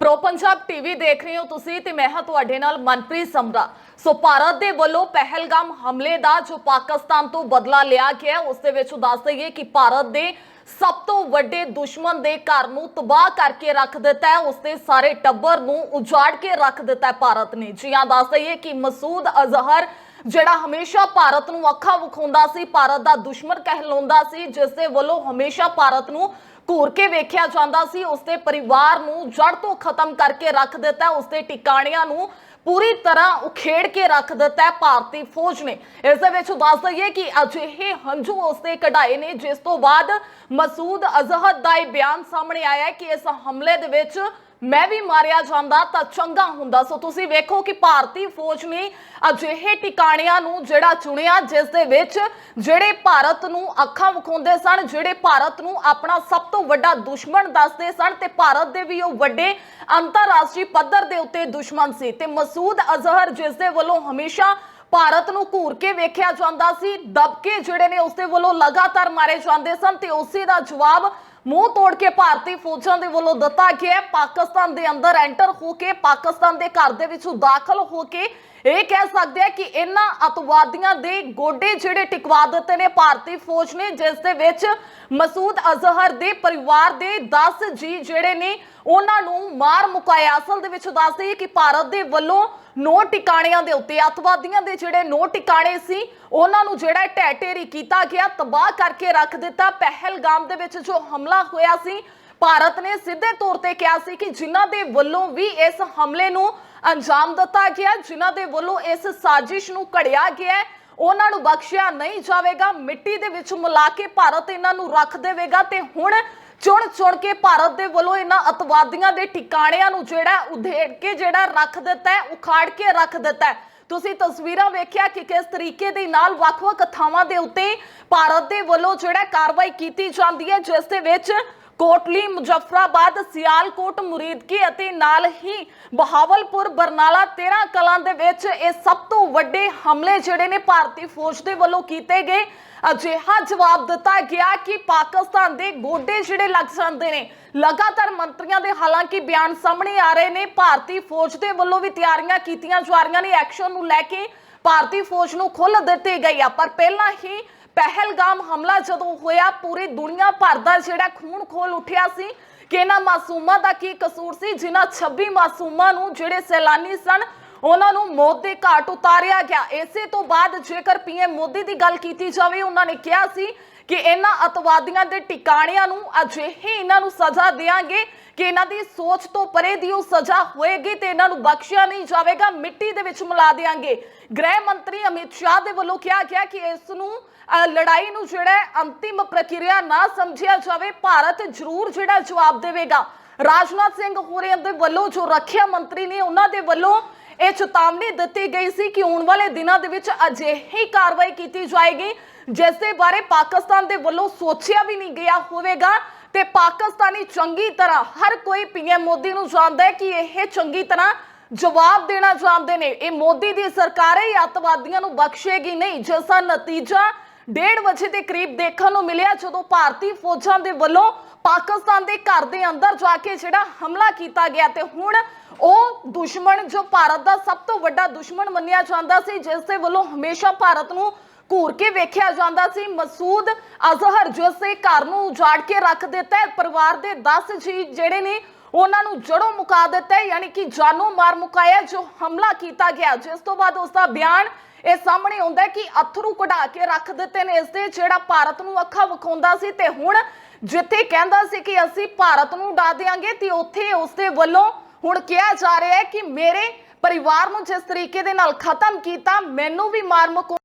Pro Punjab TV ਦੇਖ ਰਹੇ ਹੋ ਤੁਸੀਂ ਤੇ ਮੈਂ ਹਾਂ ਤੁਹਾਡੇ ਨਾਲ ਮਨਪ੍ਰੀਤ ਸਮਰਾ। ਸੋ ਭਾਰਤ ਦੇ ਵੱਲੋਂ ਪਹਿਲਗਾਮ ਹਮਲੇ ਦਾ ਜੋ ਪਾਕਿਸਤਾਨ ਤੋਂ ਬਦਲਾ ਲਿਆ ਗਿਆ, ਉਸ ਦੇ ਵਿੱਚ ਦੱਸ ਦਈਏ ਕਿ ਭਾਰਤ ਦੇ ਸਭ ਤੋਂ ਵੱਡੇ ਦੁਸ਼ਮਣ ਦੇ ਘਰ ਨੂੰ ਤਬਾਹ ਕਰਕੇ ਰੱਖ ਦਿੱਤਾ ਹੈ, ਉਸ ਦੇ ਸਾਰੇ ਟੱਬਰ ਨੂੰ ਉਜਾੜ ਕੇ ਰੱਖ ਦਿੱਤਾ ਭਾਰਤ ਨੇ। ਜੀ ਹਾਂ, ਦੱਸ ਦਈਏ ਕਿ ਮਸੂਦ ਅਜ਼ਹਰ, ਜਿਹੜਾ ਹਮੇਸ਼ਾ ਭਾਰਤ ਨੂੰ ਅੱਖਾਂ ਵਿਖਾਉਂਦਾ ਸੀ, ਭਾਰਤ ਦਾ ਦੁਸ਼ਮਣ ਕਹਿਲਾਉਂਦਾ ਸੀ, ਜਿਸ ਦੇ ਵੱਲੋਂ ਹਮੇਸ਼ਾ ਭਾਰਤ ਨੂੰ ਘੂਰ ਕੇ ਵੇਖਿਆ ਜਾਂਦਾ ਸੀ, ਉਸਦੇ ਪਰਿਵਾਰ ਨੂੰ ਜੜ ਤੋਂ ਖਤਮ ਕਰਕੇ ਰੱਖ ਦਿੱਤਾ, ਉਸਦੇ ਟਿਕਾਣਿਆਂ ਨੂੰ ਪੂਰੀ ਤਰ੍ਹਾਂ ਉਖੇੜ ਕੇ ਰੱਖ ਦਿੱਤਾ ਹੈ ਭਾਰਤੀ ਫੌਜ ਨੇ। ਇਸ ਦੇ ਵਿੱਚ ਦੱਸ ਦਈਏ ਕਿ ਅਜਿਹੇ ਹੰਝੂ ਉਸਦੇ ਕਢਾਏ ਨੇ, ਜਿਸ ਤੋਂ ਬਾਅਦ ਮਸੂਦ ਅਜ਼ਹਰ ਦਾ ਇਹ ਬਿਆਨ ਸਾਹਮਣੇ ਆਇਆ ਕਿ ਇਸ ਹਮਲੇ ਦੇ ਵਿੱਚ ਮੈਂ ਵੀ ਮਾਰਿਆ ਜਾਂਦਾ ਤਾਂ ਚੰਗਾ ਹੁੰਦਾ। ਸੋ ਤੁਸੀਂ ਵੇਖੋ ਕਿ ਭਾਰਤੀ ਫੌਜ ਨੇ ਅਜਿਹੇ ਟਿਕਾਣਿਆਂ ਨੂੰ ਜਿਹੜਾ ਚੁਣਿਆ, ਜਿਸ ਦੇ ਵਿੱਚ ਜਿਹੜੇ ਭਾਰਤ ਨੂੰ ਅੱਖਾਂ ਵਿਖਾਉਂਦੇ ਸਨ, ਜਿਹੜੇ ਭਾਰਤ ਨੂੰ ਆਪਣਾ ਸਭ ਤੋਂ ਵੱਡਾ ਦੁਸ਼ਮਣ ਦੱਸਦੇ ਸਨ ਤੇ ਭਾਰਤ ਦੇ ਵੀ ਉਹ ਵੱਡੇ ਅੰਤਰਰਾਸ਼ਟਰੀ ਪੱਧਰ ਦੇ ਉੱਤੇ ਦੁਸ਼ਮਣ ਸੀ। ਤੇ ਮਸੂਦ ਅਜ਼ਹਰ, ਜਿਸ ਦੇ ਵੱਲੋਂ ਹਮੇਸ਼ਾ ਭਾਰਤ ਨੂੰ ਘੂਰ ਕੇ ਵੇਖਿਆ ਜਾਂਦਾ ਸੀ, ਦਬਕੇ ਜਿਹੜੇ ਨੇ ਉਸਦੇ ਵੱਲੋਂ ਲਗਾਤਾਰ ਮਾਰੇ ਜਾਂਦੇ ਸਨ ਤੇ ਉਸੇ ਦਾ ਜਵਾਬ ਮੂੰਹ ਤੋੜ ਕੇ ਭਾਰਤੀ ਫੌਜਾਂ ਦੇ ਵੱਲੋਂ ਦਿੱਤਾ ਗਿਆ ਪਾਕਿਸਤਾਨ ਦੇ ਅੰਦਰ ਐਂਟਰ ਹੋ ਕੇ ਪਾਕਿਸਤਾਨ ਦੇ ਘਰ ਦੇ ਵਿੱਚ ਦਾਖਲ ਹੋ ਕੇ ਇਹ ਕਹਿ ਸਕਦੇ ਆ ਕਿ ਇਹਨਾਂ ਅਤਵਾਦੀਆਂ ਦੇ ਗੋਡੇ ਜਿਹੜੇ ਟਿਕਵਾ ਦਿੱਤੇ ਨੇ, ਭਾਰਤੀ ਫੌਜ ਨੇ, ਜਿਸ ਦੇ ਵਿੱਚ ਮਸੂਦ ਅਜ਼ਹਰ ਦੇ ਪਰਿਵਾਰ ਦੇ 10 ਜੀ ਜਿਹੜੇ ਨੇ, ਉਹਨਾਂ ਨੂੰ ਮਾਰ ਮੁਕਾਇਆ। ਅਸਲ ਦੇ ਵਿੱਚ ਦੱਸਦੇ ਕਿ ਭਾਰਤ ਦੇ ਵੱਲੋਂ ਨੋ ਟਿਕਾਣਿਆਂ ਦੇ ਉੱਤੇ, ਅਤਵਾਦੀਆਂ ਦੇ ਜਿਹੜੇ ਨੋ ਟਿਕਾਣੇ ਸੀ, ਉਹਨਾਂ ਨੂੰ ਜਿਹੜਾ ਢਹਿ ਢੇਰੀ ਕੀਤਾ ਗਿਆ, ਤਬਾਹ ਕਰਕੇ ਰੱਖ ਦਿੱਤਾ। ਪਹਿਲਗਾਮ ਦੇ ਵਿੱਚ ਜੋ ਹਮਲਾ ਹੋਇਆ ਸੀ, ਭਾਰਤ ਨੇ ਸਿੱਧੇ ਤੌਰ ਤੇ ਕਿਹਾ ਸੀ ਕਿ ਜਿਨ੍ਹਾਂ ਦੇ ਵੱਲੋਂ ਵੀ ਇਸ ਹਮਲੇ ਨੂੰ ਅੰਜਾਮ ਦਿੱਤਾ ਗਿਆ, ਜਿਨ੍ਹਾਂ ਦੇ ਵੱਲੋਂ ਇਸ ਸਾਜ਼ਿਸ਼ ਨੂੰ ਘੜਿਆ ਗਿਆ ਉਹਨਾਂ ਨੂੰ ਬਖਸ਼ਿਆ ਨਹੀਂ ਜਾਵੇਗਾ। ਮਿੱਟੀ ਦੇ ਵਿੱਚ ਮਿਲਾ ਕੇ ਭਾਰਤ ਇਹਨਾਂ ਨੂੰ ਰੱਖ ਦੇਵੇਗਾ। ਤੇ ਹੁਣ ਚੁਣ ਚੁਣ ਕੇ ਭਾਰਤ ਦੇ ਵੱਲੋਂ ਇਹਨਾਂ ਅਤਵਾਦੀਆਂ ਦੇ ਟਿਕਾਣਿਆਂ ਨੂੰ ਜਿਹੜਾ ਉਧੇੜ ਕੇ ਜਿਹੜਾ ਰੱਖ ਦਿੱਤਾ ਹੈ, ਉਖਾੜ ਕੇ ਰੱਖ ਦਿੱਤਾ ਹੈ। ਤੁਸੀਂ ਤਸਵੀਰਾਂ ਵੇਖਿਆ ਕਿ ਕਿਸ ਤਰੀਕੇ ਦੇ ਨਾਲ ਵੱਖ-ਵੱਖ ਥਾਵਾਂ ਦੇ ਉੱਤੇ ਭਾਰਤ ਦੇ ਵੱਲੋਂ ਜਿਹੜਾ ਕਾਰਵਾਈ ਕੀਤੀ ਜਾਂਦੀ ਹੈ, ਜਿਸ ਦੇ ਵਿੱਚ ਕੋਟਲੀ, ਮੁਜ਼ਫਰਾਬਾਦ, ਸਿਆਲਕੋਟ ਮੁਰੀਦਕੀ ਅਤੇ ਨਾਲ ਹੀ ਬਹਾਵਲਪੁਰ, ਬਰਨਾਲਾ 13 ਕਲਾਂ ਦੇ ਵਿੱਚ ਇਹ ਸਭ ਤੋਂ ਵੱਡੇ ਹਮਲੇ ਜਿਹੜੇ ਨੇ ਭਾਰਤੀ ਫੌਜ ਦੇ ਵੱਲੋਂ ਕੀਤੇ ਗਏ। ਅਜਿਹਾ ਜਵਾਬ ਦਿੱਤਾ ਗਿਆ ਕਿ ਪਾਕਿਸਤਾਨ ਦੇ ਗੋਡੇ ਜਿਹੜੇ ਲੱਗ ਜਾਂਦੇ ਨੇ, ਲਗਾਤਾਰ ਮੰਤਰੀਆਂ ਦੇ ਹਾਲਾਂਕਿ ਬਿਆਨ ਸਾਹਮਣੇ ਆ ਰਹੇ ਨੇ, ਭਾਰਤੀ ਫੌਜ ਦੇ ਵੱਲੋਂ ਵੀ ਤਿਆਰੀਆਂ ਕੀਤੀਆਂ ਜਾ ਰਹੀਆਂ ਨੇ, ਐਕਸ਼ਨ ਨੂੰ ਲੈ ਕੇ ਭਾਰਤੀ ਫੌਜ ਨੂੰ ਖੁੱਲ੍ਹ ਦਿੱਤੀ ਗਈ ਆ। ਪਰ ਪਹਿਲਾਂ ਹੀ ਪਹਿਲਗਾਮ ਹਮਲਾ ਜਦੋਂ ਹੋਇਆ, ਪੂਰੀ ਦੁਨੀਆ ਭਰ ਦਾ ਜਿਹੜਾ ਖੂਨ ਖੋਲ ਉੱਠਿਆ ਸੀ ਕਿ ਇਹਨਾਂ ਮਾਸੂਮਾਂ ਦਾ ਕੀ ਕਸੂਰ ਸੀ? ਜਿਨ੍ਹਾਂ 26 ਮਾਸੂਮਾਂ ਨੂੰ ਜਿਹੜੇ ਸੈਲਾਨੀ ਸਨ ਉਹਨਾਂ ਨੂੰ ਮੌਤ ਦੇ ਘਾਟ ਉਤਾਰਿਆ ਗਿਆ। ਇਸੇ ਤੋਂ ਬਾਅਦ ਜੇਕਰ ਪੀਐਮ ਮੋਦੀ ਦੀ ਗੱਲ ਕੀਤੀ ਜਾਵੇ ਉਹਨਾਂ ਨੇ ਕਿਹਾ ਸੀ ਕਿ ਇਹਨਾਂ ਅਤਵਾਦੀਆਂ ਦੇ ਟਿਕਾਣਿਆਂ ਨੂੰ ਅਜਿਹੀ ਇਹਨਾਂ ਨੂੰ ਸਜ਼ਾ ਦੇਾਂਗੇ ਕਿ ਇਹਨਾਂ ਦੀ ਸੋਚ ਤੋਂ ਪਰੇ ਦੀ ਉਹ ਸਜ਼ਾ ਹੋਏਗੀ ਤੇ ਇਹਨਾਂ ਨੂੰ ਬਖਸ਼ਿਆ ਨਹੀਂ ਜਾਵੇਗਾ ਮਿੱਟੀ ਦੇ ਵਿੱਚ ਮਿਲਾ ਦੇਾਂਗੇ ਗ੍ਰਹਿ ਮੰਤਰੀ ਅਮਿਤ ਸ਼ਾਹ ਦੇ ਵੱਲੋਂ ਕਿਹਾ ਗਿਆ ਕਿ ਇਸ ਨੂੰ ਅ, ਲੜਾਈ ਨੂੰ ਜਿਹੜਾ ਅੰਤਿਮ ਪ੍ਰਕਿਰਿਆ ਨਾ ਸਮਝਿਆ ਜਾਵੇ ਭਾਰਤ ਜ਼ਰੂਰ ਜਿਹੜਾ ਜਵਾਬ ਦੇਵੇਗਾ। ਰਾਜਨਾਥ ਸਿੰਘ ਹੋਰਿਆਂ ਦੇ ਵੱਲੋਂ ਜੋ ਰੱਖਿਆ ਮੰਤਰੀ ਨੇ ਉਹਨਾਂ ਦੇ ਵੱਲੋਂ ਇਹ ਚੇਤਾਵਨੀ ਦਿੱਤੀ ਗਈ ਸੀ ਕਿ ਆਉਣ ਵਾਲੇ ਦਿਨਾਂ ਦੇ ਵਿੱਚ ਅਜਿਹੀ ਕਾਰਵਾਈ ਕੀਤੀ ਜਾਏਗੀ, ਜਿਸ ਦੇ ਬਾਰੇ ਪਾਕਿਸਤਾਨ ਦੇ ਵੱਲੋਂ ਸੋਚਿਆ ਵੀ ਨਹੀਂ ਗਿਆ ਹੋਵੇਗਾ ਤੇ ਪਾਕਿਸਤਾਨੀ ਚੰਗੀ ਤਰ੍ਹਾਂ ਹਰ ਕੋਈ ਪੀਐਮ ਮੋਦੀ ਨੂੰ ਜਾਣਦਾ ਹੈ ਕਿ ਇਹ ਚੰਗੀ ਤਰ੍ਹਾਂ ਜਵਾਬ ਦੇਣਾ ਚਾਹੁੰਦੇ ਨੇ। ਇਹ ਮੋਦੀ ਦੀ ਸਰਕਾਰ ਹੀ ਅੱਤਵਾਦੀਆਂ ਨੂੰ ਬਖਸ਼ੇਗੀ ਨਹੀਂ। ਜਿਸ ਦਾ ਨਤੀਜਾ 1:30 ਵਜੇ ਦੇ ਕਰੀਬ ਦੇਖਣ ਨੂੰ ਮਿਲਿਆ, ਜਦੋਂ ਭਾਰਤੀ ਫੌਜਾਂ ਦੇ ਵੱਲੋਂ ਪਾਕਿਸਤਾਨ ਦੇ ਘਰ ਦੇ ਅੰਦਰ ਜਾ ਕੇ ਜਿਹੜਾ ਹਮਲਾ ਕੀਤਾ ਗਿਆ ਤੇ ਹੁਣ ਉਹ ਦੁਸ਼ਮਣ, ਜੋ ਭਾਰਤ ਦਾ ਸਭ ਤੋਂ ਵੱਡਾ ਦੁਸ਼ਮਣ ਮੰਨਿਆ ਜਾਂਦਾ ਸੀ, ਜਿਸ ਦੇ ਵੱਲੋਂ ਹਮੇਸ਼ਾ ਭਾਰਤ ਨੂੰ ਘੂਰ ਕੇ ਵੇਖਿਆ ਜਾਂਦਾ ਸੀ। ਮਸੂਦ ਅਜ਼ਹਰ ਜਿਸ ਦੇ ਘਰ ਨੂੰ ਉਜਾੜ ਕੇ ਰੱਖ ਦਿੱਤਾ ਪਰਿਵਾਰ ਦੇ 10 ਜੀ ਜਿਹੜੇ ਨੇ, ਉਹਨਾਂ ਨੂੰ ਜੜੋਂ ਮੁਕਾ ਦਿੱਤਾ ਯਾਨੀ ਕਿ ਜਾਨੋਂ ਮਾਰ ਮੁਕਾਇਆ ਜੋ ਹਮਲਾ ਕੀਤਾ ਗਿਆ। ਜਿਸ ਤੋਂ ਬਾਅਦ ਉਸ ਦਾ ਬਿਆਨ ਇਹ ਸਾਹਮਣੇ ਆਉਂਦਾ ਕਿ ਅਥਰੂ ਕਢਾ ਕੇ ਰੱਖ ਦਿੱਤੇ ਨੇ ਇਸ ਦੇ, ਜਿਹੜਾ ਭਾਰਤ ਨੂੰ ਅੱਖਾਂ ਵਿਖਾਉਂਦਾ ਸੀ ਤੇ ਹੁਣ ਜਿੱਥੇ ਕਹਿੰਦਾ ਸੀ ਕਿ ਅਸੀਂ ਭਾਰਤ ਨੂੰ ਉਡਾ ਦੇਾਂਗੇ ਤੇ ਉੱਥੇ ਉਸ ਦੇ ਵੱਲੋਂ ਹੁਣ ਕਿਹਾ ਜਾ ਰਿਹਾ ਹੈ ਕਿ ਮੇਰੇ ਪਰਿਵਾਰ ਨੂੰ ਜਿਸ ਤਰੀਕੇ ਦੇ ਨਾਲ ਖਤਮ ਕੀਤਾ, ਮੈਨੂੰ ਵੀ ਮਾਰ ਮੁਕਾ